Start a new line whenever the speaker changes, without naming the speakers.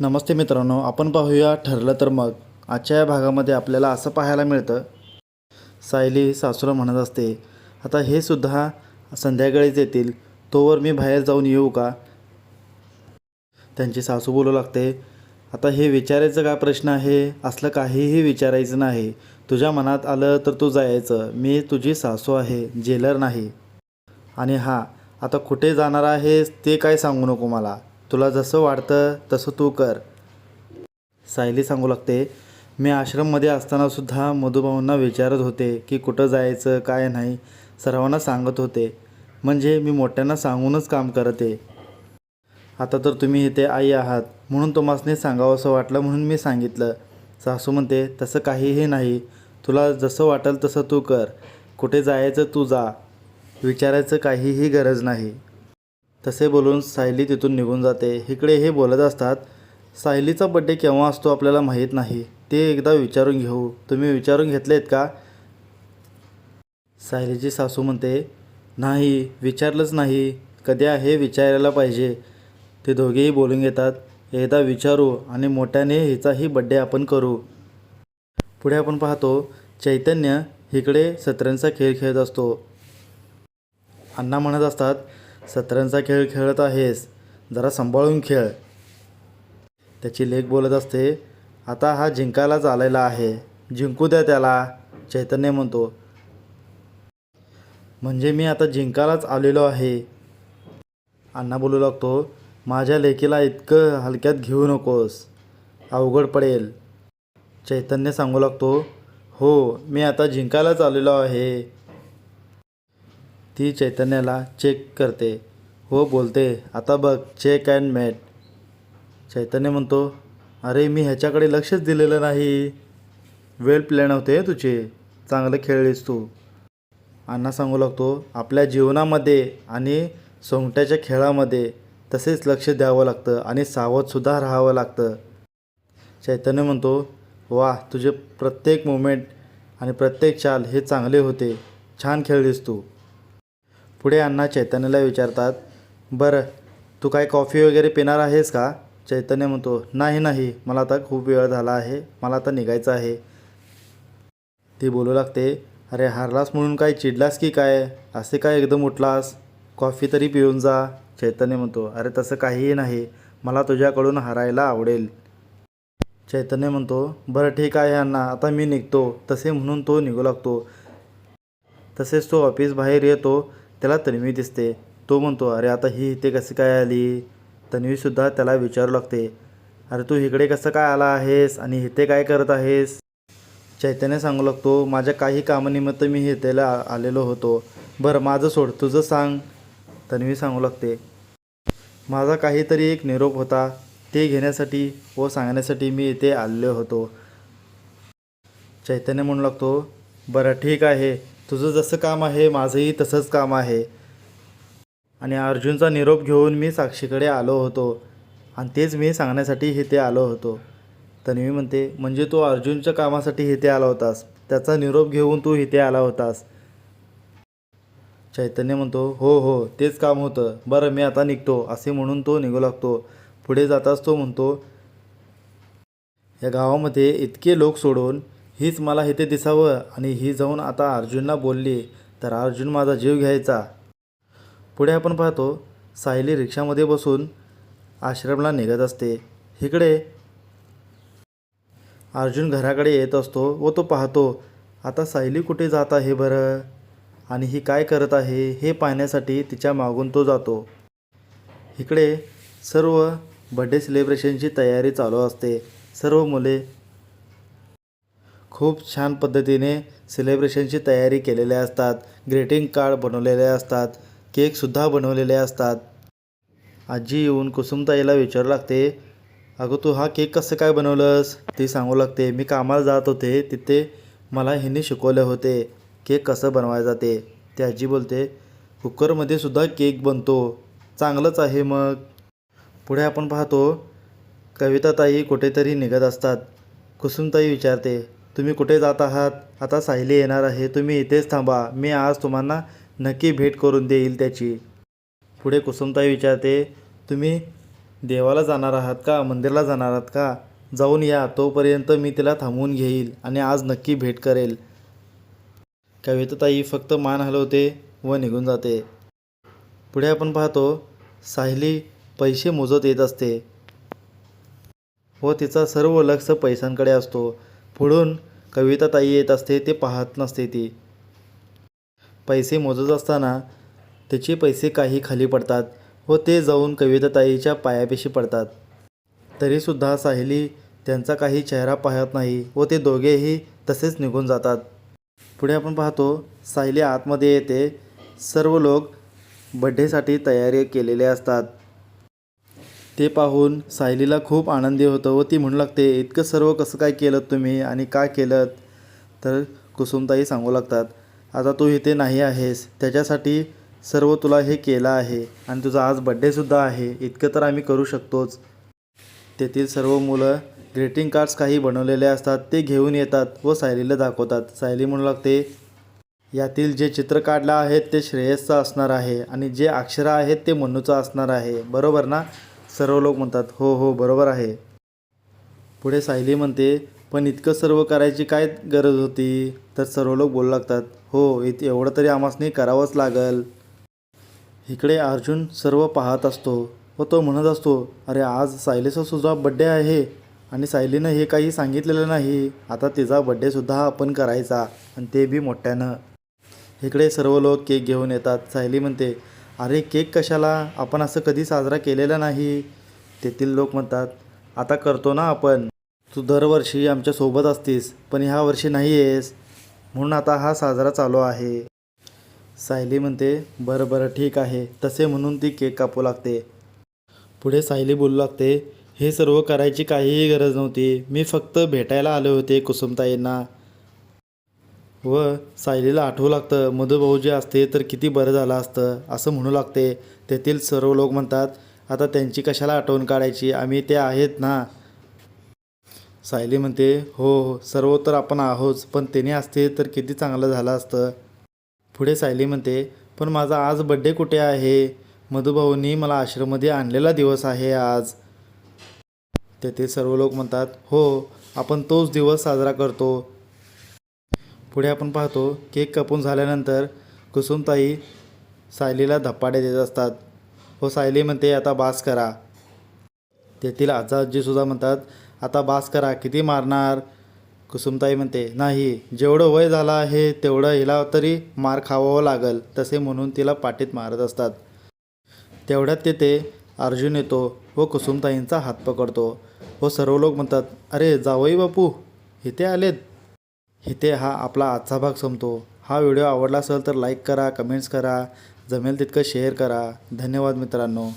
नमस्ते मित्रांनो आपण पाहूया ठरलं तर मग. आजच्या या भागामध्ये आपल्याला असं पाहायला मिळतं. सायली सासूला म्हणत असते आता हे सुद्धा संध्याकाळीच येतील. तोवर मी बाहेर जाऊन येऊ का? त्यांची सासू बोलू लागते आता हे विचारायचं काय प्रश्न आहे? असलं काहीही विचारायचं नाही. तुझ्या मनात आलं तर तू जायचं. मी तुझी सासू आहे जेलर नाही. आणि हां आता कुठे जाणार आहेस ते काय सांगू नको मला. तुला जसं वाटतं तसं तू कर. सायली सांगू लागते मी आश्रममध्ये असतानासुद्धा मधुभाऊंना विचारत होते की कुठं जायचं काय नाही सर्वांना सांगत होते. म्हणजे मी मोठ्यांना सांगूनच काम करते. आता तर तुम्ही इथे आई आहात म्हणून तुम्हासने सांगावं असं वाटलं म्हणून मी सांगितलं. सासू म्हणते तसं काहीही नाही. तुला जसं वाटेल तसं तू कर. कुठे जायचं तू जा. विचारायचं काहीही गरज नाही. तसे बोलून सायली तिथून निघून जाते. इकडे हे बोलत असतात सायलीचा बड्डे केव्हा असतो आपल्याला माहीत नाही. ते एकदा विचारून घेऊ. तुम्ही विचारून घेतलेत का? सायलीची सासू म्हणते नाही विचारलंच नाही. कधी आहे विचारायला पाहिजे? ते दोघेही बोलून घेतात एकदा विचारू आणि मोठ्याने हिचाही बड्डे आपण करू. पुढे आपण पाहतो चैतन्य इकडे सतरंजचा खेळ खेळत असतो. अण्णा म्हणत असतात सत्रांचा खेळ खेळत आहेस. जरा सांभाळून खेळ. त्याची लेख बोलत असते आता हा जिंकायलाच आलेला आहे. जिंकू द्या त्याला चैतन्य म्हणतो. म्हणजे मी आता जिंकायलाच आलेलो आहे. अण्णा बोलू लागतो माझ्या लेकीला इतकं हलक्यात घेऊ नकोस. अवघड पडेल. चैतन्य सांगू लागतो हो मी आता जिंकायलाच आलेलो आहे. ती चैतन्याला चेक करते हो बोलते आता बघ चेक अँड मॅट चैतन्य म्हणतो अरे मी ह्याच्याकडे लक्षच दिलेलं नाही. वेल प्लॅन होते तुझे. चांगलं खेळलीस तू. अण्णा सांगू लागतो आपल्या जीवनामध्ये आणि सोंगट्याच्या खेळामध्ये तसेच लक्ष द्यावं लागतं आणि सावधसुद्धा राहावं लागतं. चैतन्य म्हणतो वा तुझे प्रत्येक मुमेंट आणि प्रत्येक चाल हे चांगले होते. छान खेळलीस तू. पुढे अण्णा चैतन्याला विचारतात बरं तू काय कॉफी वगैरे पिणार आहेस का? चैतन्य म्हणतो नाही नाही मला आता खूप वेळ झाला आहे मला आता निघायचं आहे. ती बोलू लागते अरे हारलास म्हणून काय चिडलास की काय? असे काय एकदम उठलास? कॉफी तरी पिऊन जा. चैतन्य म्हणतो अरे तसं काहीही नाही मला तुझ्याकडून हारायला आवडेल. चैतन्य म्हणतो बरं ठीक आहे अण्णा आता मी निघतो. तसे म्हणून तो निघू लागतो. तसेच तो ऑफिस बाहेर येतो त्याला तन्वी दिसते. तो म्हणतो अरे आता ही इथे कशी काय आली? तन्वीसुद्धा त्याला विचारू लागते. अरे तू इकडे कसं काय आला आहेस आणि इथे काय करत आहेस? चैतन्य सांगू लागतो माझ्या काही कामानिमित्त मी इथेला आलेलो होतो. बरं माझं सोड तुझं सांग. तन्वी सांगू लागते माझा काहीतरी एक निरोप होता. ते घेण्यासाठी व सांगण्यासाठी मी इथे आलेलो होतो. चैतन्य म्हणू लागतो बरं ठीक आहे. तुझं जसं काम आहे माझंही तसंच काम आहे. आणि अर्जुनचा निरोप घेऊन मी साक्षीकडे आलो होतो. आणि तेच मी सांगण्यासाठी इथे आलो होतो. तन्वी म्हणते म्हणजे तू अर्जुनच्या कामासाठी इथे आला होतास? त्याचा निरोप घेऊन तू इथे आला होतास? चैतन्य म्हणतो हो हो तेच काम होतं. बरं मी आता निघतो. असे म्हणून तो निघू लागतो. पुढे जाताच तो म्हणतो या गावामध्ये इतके लोक सोडून हीच मला इथे दिसावं आणि ही जाऊन आता अर्जुनला बोलली तर अर्जुन माझा जीव घ्यायचा. पुढे आपण पाहतो सायली रिक्षामध्ये बसून आश्रमला निघत असते. इकडे अर्जुन घराकडे येत असतो व तो पाहतो आता सायली कुठे जात आहे बरं? आणि ही काय करत आहे? हे पाहण्यासाठी तिच्या मागून तो जातो. इकडे सर्व बड्डे सेलिब्रेशनची तयारी चालू असते. सर्व मुले खूप छान पद्धतीने सेलिब्रेशनची तयारी केलेल्या असतात. ग्रीटिंग कार्ड बनवलेले असतात. केकसुद्धा बनवलेले असतात. आजी येऊन कुसुमताईला विचारू लागते अगं तू हा केक कसं काय बनवलंस? ती सांगू लागते मी कामाला जात होते. तिथे मला ह्यांनी शिकवले होते. केक कसं बनवायचा ते ती आजी बोलते कुकरमध्ये सुद्धा केक बनतो. चांगलंच आहे मग. पुढे आपण पाहतो कविताताई कुठेतरी निघत असतात. कुसुमताई विचारते तुम्ही कुठे जात आहात? आता सायली येणार आहे. तुम्ही इथेच थांबा. मी आज तुम्हाला नक्की भेट करून देईल त्याची. पुढे कुसुमताई विचारते तुम्ही देवाला जाणार आहात का? मंदिराला जाणार आहात का? जाऊन या. तोपर्यंत मी तिला थांबवून घेईल आणि आज नक्की भेट करेल. कविताताई फक्त मान हलवते व निघून जाते. पुढे आपण पाहतो सायली पैसे मोजत येत असते व तिचा सर्व लक्ष पैशांकडे असतो. पुढून कविताताई येत असते ते पाहत नसते ती. पैसे मोजत असताना त्याचे पैसे काही खाली पडतात व ते जाऊन कविताताईच्या पायापेशी पडतात. तरीसुद्धा साहिली त्यांचा काही चेहरा पाहत नाही व ते दोघेही तसेच निघून जातात. पुढे आपण पाहतो साहिली आतमध्ये येते. सर्व लोक बड्डेसाठी तयारी केलेले असतात. ते पाहून सायलीला खूप आनंदी होतं व ती म्हणू लागते इतकं सर्व कसं काय केलं तुम्ही आणि का केलं तर कुसुमताई सांगू लागतात आता तू इथे नाही आहेस त्याच्यासाठी सर्व तुला हे केलं आहे आणि तुझा आज बड्डेसुद्धा आहे इतकं तर आम्ही करू शकतोच. तेथील सर्व मुलं ग्रीटिंग कार्ड्स काही बनवलेले असतात ते घेऊन येतात व सायलीला दाखवतात. सायली म्हणू लागते यातील जे चित्र काढलं आहे ते श्रेयसचं असणार आहे आणि जे अक्षरं आहेत ते मन्नूचं असणार आहे. बरोबर ना? सर्व लोक म्हणतात हो हो बरोबर आहे. पुढे सायली म्हणते पण इतकं सर्व करायची काय गरज होती? तर सर्व लोक बोलू लागतात हो इत एवढं तरी आमासनी करावंच लागल. इकडे अर्जुन सर्व पाहत असतो व तो म्हणत असतो अरे आज सायलीचा सुद्धा बड्डे आहे आणि सायलीनं हे काही सांगितलेलं नाही. आता तिचा बड्डेसुद्धा आपण करायचा आणि ते बी मोठ्यानं. इकडे सर्व लोक केक घेऊन येतात. सायली म्हणते अरे केक कशाला? आपण असं कधी साजरा केलेला नाही. तेथील लोक म्हणतात आता करतो ना आपण. तू दरवर्षी आमच्यासोबत असतीस पण ह्या वर्षी नाही आहेस म्हणून आता हा साजरा चालू आहे. सायली म्हणते बरं बरं ठीक आहे. तसे म्हणून ती केक कापू लागते. पुढे सायली बोलू लागते हे सर्व करायची काहीही गरज नव्हती. मी फक्त भेटायला आले होते कुसुमताईंना. व सायलीला आठवू लागतं मधुभाऊ जे असते तर किती बरं झालं असतं असं म्हणू लागते. तेथील सर्व लोक म्हणतात आता त्यांची कशाला आठवण काढायची? आम्ही ते आहेत ना? सायली म्हणते हो हो सर्व तर आपण आहोच पण त्याने असते तर किती चांगलं झालं असतं. पुढे सायली म्हणते पण माझा आज बड्डे कुठे आहे? मधुभाऊंनी मला आश्रममध्ये आणलेला दिवस आहे आज. तेथील सर्व लोक म्हणतात हो आपण तोच दिवस साजरा करतो. पुढे आपण पाहतो केक कापून झाल्यानंतर कुसुमताई सायलीला धप्पाडे देत असतात. हो सायली म्हणते आता बास करा. तेथील आजा आजीसुद्धा म्हणतात आता बास करा किती मारणार? कुसुमताई म्हणते नाही जेवढं वय झालं आहे तेवढं हिला तरी मार खावावं लागल तसे म्हणून तिला पाठीत मारत असतात. तेवढ्यात तेथे अर्जुन येतो व कुसुमताईंचा हात पकडतो. व सर्व लोक म्हणतात अरे जावई बापू इथे आलेत. इथे हा आपला आजचा भाग संपतो. हा व्हिडिओ आवडला असेल तर लाईक करा कमेंट्स करा. जमेल तितकं शेअर करा. धन्यवाद मित्रांनो.